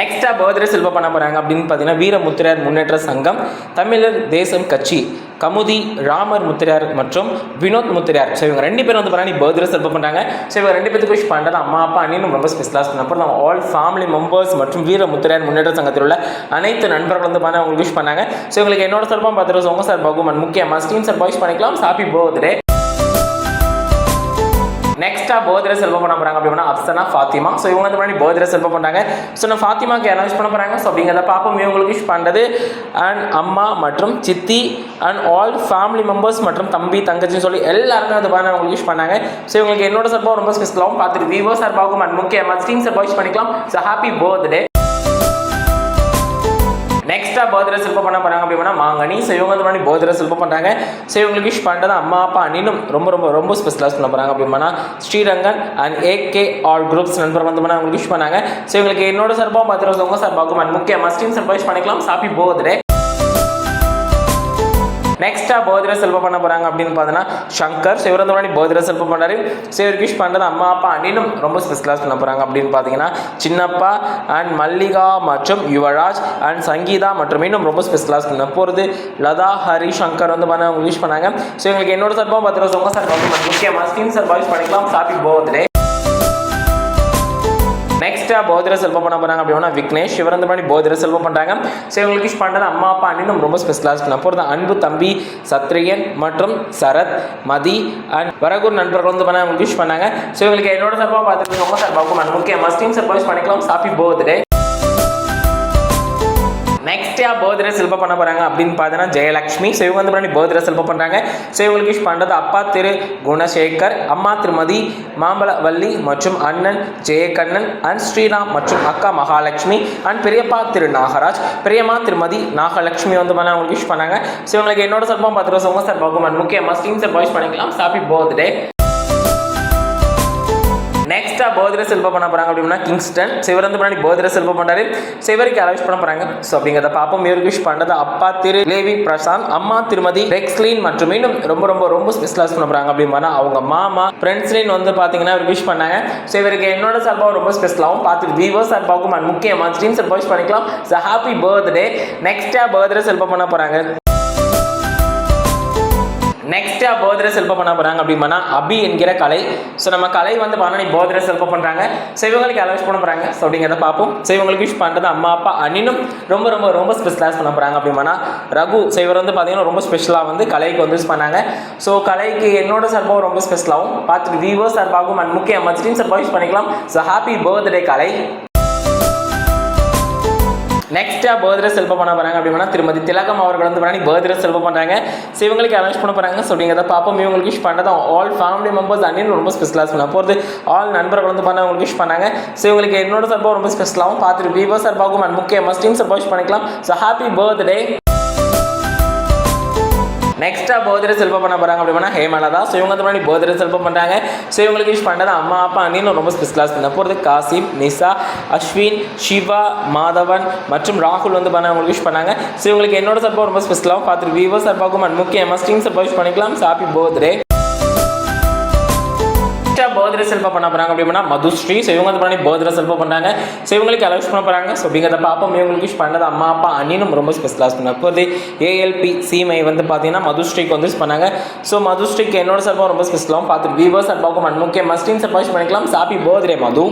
நெக்ஸ்டா birthday செல்வ பண்ண போறாங்க அப்படின்னு பார்த்தீங்கன்னா வீரமுத்திரையார் முன்னேற்ற சங்கம் தமிழர் தேசம் கட்சி கமுதி ராமர் முத்திரையார் மற்றும் வினோத் முத்திரையார். ஸோ இவங்க ரெண்டு பேரும் வந்து பார்த்தீங்கன்னா பர்த்டே செல்வ பண்ணுறாங்க ஸோ இவங்க ரெண்டு பேருக்கு விஷ் பண்ணுறது அம்மா அப்பா அண்ணின்னு ரொம்ப ஸ்பெஷலாக பண்ண அப்புறம் நம்ம ஆல் ஃபேமிலி மெம்பர்ஸ் மற்றும் வீர முத்திரையார் முன்னேற்ற சங்கத்தில் உள்ள அனைத்து நண்பர்கள் வந்து பார்த்தா அவங்களுக்கு விஷ் பண்ணாங்க. ஸோ இவங்களுக்கு என்னோட சார்பாக பார்த்துட்டு உங்க சார் பகுமன் முக்கியமாக ஸ்டீம் சார் பாய்ஸ் பண்ணிக்கலாம். ஹாப்பி பர்த்டே நெக்ஸ்ட்டாக பர்த்டே செல்வம் பண்ண போகிறாங்க அப்படின்னா அப்சனா ஃபாத்திமா ஸோ இவங்க வந்து முன்னாடி பர்த்டே செல்வம் பண்ணுறாங்க ஸோ நான் ஃபாத்திமாக்கு என்ன விஷ் பண்ண போகிறாங்க ஸோ அப்படிங்கிறத பாப்போம் இவங்களுக்கு விஷ் பண்ணுறது அண்ட் அம்மா மற்றும் சித்தி அண்ட் ஆல் ஃபேமிலி மெம்பர்ஸ் மற்றும் தம்பி தங்கச்சின்னு சொல்லி எல்லாருமே வந்து பாருங்க அவங்களுக்கு விஷ் பண்ணாங்க. ஸோ இவங்களுக்கு என்னோட சார்பாக ரொம்ப ஸ்பெஷலாகவும் பார்த்துட்டு விவோ சார்பாகவும் அண்ட் முக்கியமாக ஸ்டீம் சார்பாக விஷ் பண்ணிக்கலாம். ஸோ ஹாப்பி பர்த்டே நெக்ஸ்டா பர்த்டே செல்ப பண்ண போறாங்க அப்படின்னா மாங்கனி ஸோ இவங்க வந்து முன்னாடி பர்த்டே செல்ப பண்றாங்க. ஸோ இவங்களுக்கு விஷ் பண்ணுறது அம்மா அப்பா அண்ணினும் ரொம்ப ரொம்ப ரொம்ப ஸ்பெஷலாக சொல்ல போறாங்க அப்படின்னா Srirangan and AK all groups நண்பர் வந்து அவங்களுக்கு விஷ் பண்ணாங்க. ஸோ இவங்களுக்கு என்னோட சார்பாக பர்த்டே உங்க சார்பாகும் அண்ட் முக்கியமாக ஸ்டீம் சார்பாக பண்ணிக்கலாம். சாப்பி போதே நெக்ஸ்ட்டாக போதிர செல்வ பண்ண போகிறாங்க அப்படின்னு பார்த்தீங்கன்னா சங்கர் ஸோ இவர் வந்து முன்னாடி பர்த்டே செல்வ பண்ணாரு ஸோ இவருக்கு விஷ் பண்ணுறது அம்மா அப்பா அண்ணினும் ரொம்ப ஸ்பெஷலாக பண்ண போகிறாங்க அப்படின்னு பார்த்தீங்கன்னா சின்னப்பா அண்ட் மல்லிகா மற்றும் யுவராஜ் அண்ட் சங்கீதா மற்றும் இன்னும் ரொம்ப ஸ்பெஷலாக பண்ண போகிறது லதா ஹரி சங்கர் வந்து பண்ண அவங்க விஷ் பண்ணாங்க. ஸோ எங்களுக்கு என்னோட சார்பாக பர்த்டே உங்க சார் முக்கியமாக ஸ்கின் சார் விஷ் பண்ணிக்கலாம். ஹாப்பி பர்த்டே நெக்ஸ்ட்டாக போதிர செல்வம் பண்ண போகிறாங்க அப்படின்னா விக்னேஷ் இவர் வந்து பண்ணி போதிர செல்வம் பண்றாங்க. ஸோ இவங்களுக்கு விஷ் பண்ணுறது அம்மா அப்பா அண்ணினும் ரொம்ப ஸ்பெஷலாக இருக்கு அப்போ அன்பு தம்பி சத்ரியன் மற்றும் சரத் மதி அண்ட் வரகூர் நண்பர்கள் வந்து பண்ண அவங்களுக்கு விஷ் பண்ணாங்க. ஸோ இவங்களுக்கு என்னோட சார்பாக பார்த்துட்டு ரொம்ப சார்பாகவும் நான் முக்கியமாக ஸ்டீம் சார்பாக விஷ் பண்ணிக்கலாம். சாப்பி பர்த்டே நெக்ஸ்ட் யா பர்த்டே செல்ப பண்ண போறாங்க அப்படின்னு பார்த்தீங்கன்னா ஜெயலட்சுமி ஸோ இவங்க வந்து பண்ணி பர்த்டே செல்ப பண்றாங்க. ஸோ இவங்களுக்கு விஷ் பண்றது அப்பா திரு குணசேகர் அம்மா திருமதி மாம்பழவல்லி மற்றும் அண்ணன் ஜெயகண்ணன் அண்ட் ஸ்ரீராம் மற்றும் அக்கா மகாலட்சுமி அண்ட் பெரியப்பா திரு நாகராஜ் பெரியம்மா திருமதி நாகலட்சுமி வந்து பண்ண அவங்களுக்கு விஷ் பண்ணாங்க. ஸோ இவங்களுக்கு என்னோட சார்பாக பத்து ரூபா சார் சார்பாகும் அண்ட் முக்கியமாக ஸ்டீம் சார் விஷ் பண்ணிக்கலாம். ஹாப்பி பர்த்டே நெக்ஸ்ட்டாக பர்த்டே செல்வம் பண்ண போகிறாங்க அப்படின்னா கிங்ஸ்டன் சிவர் வந்து முன்னாடி பர்த்டே செல்வம் பண்ணாரு சிவருக்கு அலவிஷ் பண்ண போகிறாங்க ஸோ அப்படிங்கிறத பார்ப்போம். இவருக்கு விஷ் பண்ணது அப்பா திரு லேவி பிரசாந்த் அம்மா திருமதி ரெக்ஸ்லின் மற்றும் இன்னும் ரொம்ப ரொம்ப ரொம்ப ஸ்பெஷலாக பண்ண போகிறாங்க அப்படின்னா அவங்க மாமா ஃப்ரெண்ட்ஸ்லின் வந்து பார்த்தீங்கன்னா இவருக்கு விஷ் பண்ணாங்க. ஸோ இவருக்கு என்னோட சார்பாகவும் ரொம்ப ஸ்பெஷலாகவும் பார்த்துட்டு விவோ சார்பாகவும் அண்ட் முக்கியமாக ஸ்ட்ரீம் சார்பாக விஷ் பண்ணிக்கலாம். ஸோ ஹாப்பி பர்த்டே நெக்ஸ்ட்டாக பர்த்டே செல்வம் பண்ண போகிறாங்க நெக்ஸ்ட்டாக போதிர சிற்பம் பண்ண போகிறாங்க அப்படின்னா அபி என்கிற கலை. ஸோ நம்ம கலை வந்து பண்ணி போதிர சிற்பம் பண்ணுறாங்க ஸோ இவங்களுக்கு அலோஸ் பண்ண போகிறாங்க ஸோ அப்படிங்கிறத பார்ப்போம். ஸோ இவங்களுக்கு விஷ் பண்ணுறது அம்மா அப்பா அண்ணினும் ரொம்ப ரொம்ப ரொம்ப ஸ்பெஷலாக பண்ண போகிறாங்க அப்படின்னா ரகு. ஸோ இவர் வந்து பார்த்தீங்கன்னா ரொம்ப ஸ்பெஷலாக வந்து கலைக்கு வந்து யூஸ் பண்ணாங்க. ஸோ கலைக்கு என்னோட சார்பாகவும் ரொம்ப ஸ்பெஷலாகவும் பார்த்துட்டு விவோ சார்பாகவும் அண்ட் முக்கிய மச்சின் சார்பாக யூஸ் பண்ணிக்கலாம். So happy birthday Kalai. நெக்ஸ்ட்டாக பர்த்டே செல்ப பண்ண போகிறாங்க அப்படின்னா திருமதி திலகம் அவர்கள் வந்து பண்ணி பர்த்டே செல்ப பண்ணுறாங்க ஸோ இவங்களுக்கு அரேஞ்ச் பண்ண போகிறாங்க ஸோ அப்படிங்கிறத பார்ப்போம். இவங்களுக்கு விஷ் பண்ணதான் ஆல் ஃபேமிலி மெம்பர்ஸ் அண்ணன் ரொம்ப ஸ்பெஷலாக பண்ண போகிறது ஆல் நண்பர்கள் வந்து பண்ண அவங்களுக்கு விஷ் பண்ணாங்க ஸோ இவங்களுக்கு என்னோட சார்பாக ரொம்ப ஸ்பெஷலாகவும் பார்த்துட்டு விவோ சார்பாகவும் அண்ட் முக்கிய மஸ்டீம் சார்பாக விஷ் பண்ணிக்கலாம். ஸோ ஹாப்பி பர்த்டே நெக்ஸ்ட்டாக பர்த்டே செல்ப பண்ண போகிறாங்க அப்படின்னா ஹேமலதா. ஸோ இவங்க வந்து முன்னாடி பர்த்டே செல்ப பண்ணுறாங்க ஸோ இவங்களுக்கு யூஸ் பண்ணுறது அம்மா அப்பா அண்ணின்னு ரொம்ப ஸ்பெஷலாக பண்ண போகிறது காசிம் நிசா அஸ்வின் சிவா மாதவன் மற்றும் ராகுல் வந்து பண்ண அவங்களுக்கு யூஸ் பண்ணாங்க. ஸோ இவங்களுக்கு என்னோட சார்பாக ரொம்ப ஸ்பெஷலாகவும் பார்த்துட்டு விவோ சார்பாகவும் அண்ட் முக்கியமாக ஸ்டீம் சார்பாக பண்ணிக்கலாம். பண்ணிக்கலாம் ஹாப்பி பர்த்டே பர்த்டே செல்ஃபாக பண்ண போகிறாங்க அப்படின்னா மதுஸ்ரீ ஸோ இவங்க வந்து பண்ணி பர்த்டே செல்ஃபாக பண்ணாங்க ஸோ இவங்களுக்கு அலவுஸ் பண்ண போகிறாங்க ஸோ அப்படிங்கிறத பார்ப்போம். இவங்களுக்கு விஷ் பண்ணது அம்மா அப்பா அண்ணினும் ரொம்ப ஸ்பெஷலாக பண்ண போது ஏஎல்பி சீமை வந்து பார்த்தீங்கன்னா மதுஸ்ரீக்கு வந்து பண்ணாங்க. ஸோ மதுஸ்ரீக்கு என்னோட சார்பாக ரொம்ப ஸ்பெஷலாகவும் பார்த்துட்டு விவோ சார்பாகவும் அண்ட் முக்கிய மஸ்டின் சார்பாக பண்ணிக்கலாம். Happy birthday Madhu.